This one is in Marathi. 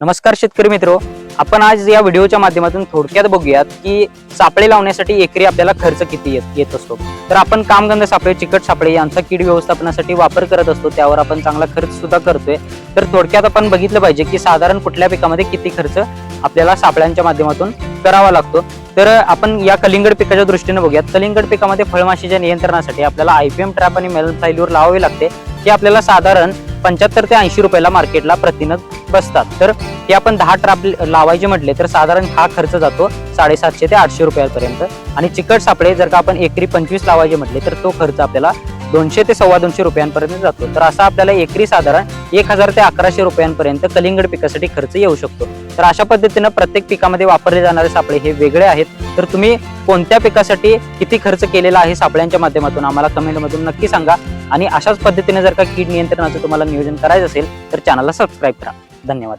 नमस्कार शेतकरी मित्र आपण आज या व्हिडिओच्या माध्यमातून थोडक्यात बघूयात की सापळे लावण्यासाठी एकरी आपल्याला खर्च किती येत येत असतो. तर आपण कामगंध सापळे चिकट सापळे यांचा कीड व्यवस्थापनासाठी वापर करत असतो त्यावर आपण चांगला खर्च सुद्धा करतोय. तर थोडक्यात आपण बघितलं पाहिजे की साधारण कुठल्या पिकामध्ये किती खर्च आपल्याला सापळ्यांच्या माध्यमातून करावा लागतो. तर आपण या कलिंगड पिकाच्या दृष्टीने बघूयात. कलिंगड पिकामध्ये फळमाशीच्या नियंत्रणासाठी आपल्याला आयपीएम ट्रॅप आणि मेलन फाईलवर लावावे लागते. हे आपल्याला साधारण पंच्याहत्तर ते ऐंशी रुपयाला मार्केटला प्रतिनग बसतात. तर हे आपण दहा ट्राप लावायचे म्हटले तर साधारण हा खर्च जातो साडेसातशे ते आठशे रुपयापर्यंत. आणि चिकट सापळे जर का आपण एकरी पंचवीस लावायचे म्हटले तर तो खर्च आपल्याला दोनशे ते सव्वा दोनशे रुपयांपर्यंत जातो. तर असा आपल्याला एकरी साधारण एक हजार ते अकराशे रुपयांपर्यंत कलिंगड पिकासाठी खर्च येऊ शकतो. तर अशा पद्धतीनं प्रत्येक पिकामध्ये वापरले जाणारे सापळे हे वेगळे आहेत. तर तुम्ही कोणत्या पिकासाठी किती खर्च केलेला आहे सापळ्यांच्या माध्यमातून आम्हाला कमेंटमधून नक्की सांगा. आणि अशाच पद्धतीने जर का कीड नियंत्रणाचं तुम्हाला नियोजन करायचं असेल तर चॅनलला सबस्क्राईब करा. धन्यवाद.